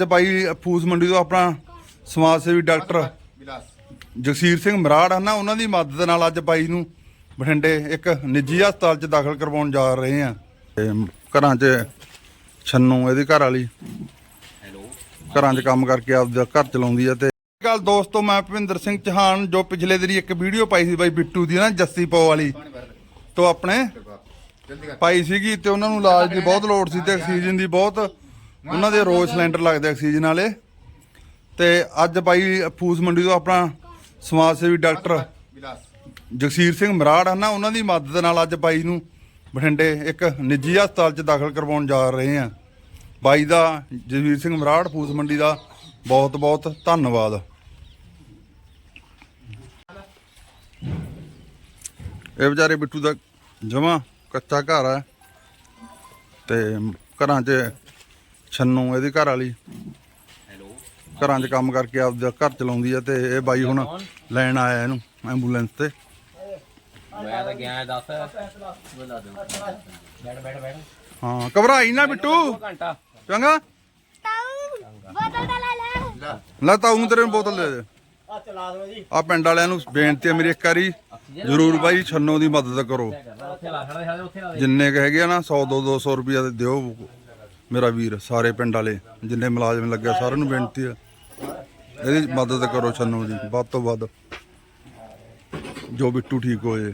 ਤੇ ਬਾਈ ਫੂਸ ਮੰਡੀ ਤੋਂ ਆਪਣਾ ਸਮਾਜ ਸੇਵੀ ਡਾਕਟਰ ਜਗਸੀਰ ਸਿੰਘ ਮਰਾੜ ਹਨ ਉਹਨਾਂ ਦੀ ਮਦਦ ਨਾਲ ਅੱਜ ਬਾਈ ਨੂੰ ਬਠਿੰਡੇ ਇੱਕ ਨਿੱਜੀ ਹਸਪਤਾਲ 'ਚ ਦਾਖਲ ਕਰਵਾਉਣ ਜਾ ਰਹੇ ਆ ਤੇ ਘਰਾਂ 'ਚ ਛੰਨੂ ਇਹਦੀ ਘਰ ਵਾਲੀ। ਘਰਾਂ 'ਚ ਕੰਮ ਕਰਕੇ ਆਪਦਾ ਘਰ ਚਲਾਉਂਦੀ ਆ ਤੇ ਗੱਲ ਦੋਸਤੋ ਮੈਂ ਭਵਿੰਦਰ ਸਿੰਘ ਚੌਹਾਨ ਜੋ ਪਿਛਲੇ ਦਿਨੀ ਇੱਕ ਵੀਡੀਓ ਪਾਈ ਸੀ ਬਾਈ ਬਿੱਟੂ ਦੀ ਨਾ ਜੱਸੀ ਪੋ ਵਾਲੀ। ਤੋਂ ਆਪਣੇ ਪਾਈ ਸੀਗੀ ਤੇ ਉਹਨਾਂ ਨੂੰ ਇਲਾਜ ਦੀ ਬਹੁਤ ਲੋੜ ਸੀ ਤੇ ਆਕਸੀਜਨ ਦੀ ਬਹੁਤ ਉਹਨਾਂ ਦੇ ਰੋਜ਼ ਸਿਲੰਡਰ ਲੱਗਦੇ ਆਕਸੀਜਨ ਵਾਲੇ। ਤੇ ਅੱਜ ਬਾਈ ਫੂਸ ਮੰਡੀ ਤੋਂ ਆਪਣਾ ਸਮਾਜ ਸੇਵੀ ਡਾਕਟਰ ਜਗਸੀਰ ਸਿੰਘ ਮਰਾੜ ਹਨ ਉਹਨਾਂ ਦੀ ਮਦਦ ਨਾਲ ਅੱਜ ਬਾਈ ਨੂੰ ਬਠਿੰਡੇ ਇੱਕ ਨਿੱਜੀ ਹਸਪਤਾਲ 'ਚ ਦਾਖਲ ਕਰਵਾਉਣ ਜਾ ਰਹੇ ਆ। ਬਾਈ ਦਾ ਜਗਸੀਰ ਸਿੰਘ ਮਰਾੜ ਫੂਸ ਮੰਡੀ ਦਾ ਬਹੁਤ ਬਹੁਤ ਧੰਨਵਾਦ। ਇਹ ਵਿਚਾਰੇ ਬਿੱਟੂ ਦਾ ਜਮਾ ਕੱਚਾ ਘਰ ਹੈ ਤੇ ਘਰਾਂ 'ਚ ਛੰਨੂ ਇਹਦੀ ਘਰ ਵਾਲੀ। ਘਰਾਂ 'ਚ ਕੰਮ ਕਰਕੇ ਆਪਦਾ ਘਰ ਚਲਾਉਂਦੀ ਆ ਤੇ ਇਹ ਬਾਈ ਹੁਣ ਲੈਣ ਆਇਆ ਇਹਨੂੰ ਐਂਬੂਲੈਂਸ ਤੇ। ਮੈਂ ਤਾਂ ਗਿਆ 10 ਬੁਲਾ ਦੇ ਬੈਠ ਬੈਠ ਬੈਠ। ਹਾਂ ਘਬਰਾਈ ਨਾ ਬਿੱਟੂ। ਘੰਟਾ। ਚੰਗਾ। ਤਾਊ ਬੋਤਲ ਲੈ ਲੈ ਤੇਰੇ ਨੂੰ ਬੋਤਲ ਦੇ ਦੇ। ਆ ਚਲਾ ਦੋ ਜੀ। ਆ ਪਿੰਡ ਵਾਲਿਆਂ ਨੂੰ ਬੇਨਤੀ ਹੈ ਮੇਰੀ ਇੱਕ ਵਾਰੀ ਜ਼ਰੂਰ ਬਾਈ ਛੰਨੋ ਦੀ ਮਦਦ ਕਰੋ। ਜਿੰਨੇ ਕ ਹੈਗੇ ਆ ਨਾ 100 200 200 ਰੁਪਿਆ ਦੇ ਦਿਓ। ਮੇਰਾ ਵੀਰ, ਸਾਰੇ ਪਿੰਡ ਵਾਲੇ, ਜਿੰਨੇ ਮੁਲਾਜ਼ਮ ਲੱਗੇ, ਸਾਰਿਆਂ ਨੂੰ ਬੇਨਤੀ ਹੈ। ਇਹਦੀ ਮਦਦ ਕਰੋ ਸਾਨੂੰ ਜੀ। ਵੱਧ ਤੋਂ ਵੱਧ ਜੋ ਬਿੱਟੂ ਠੀਕ ਹੋਏ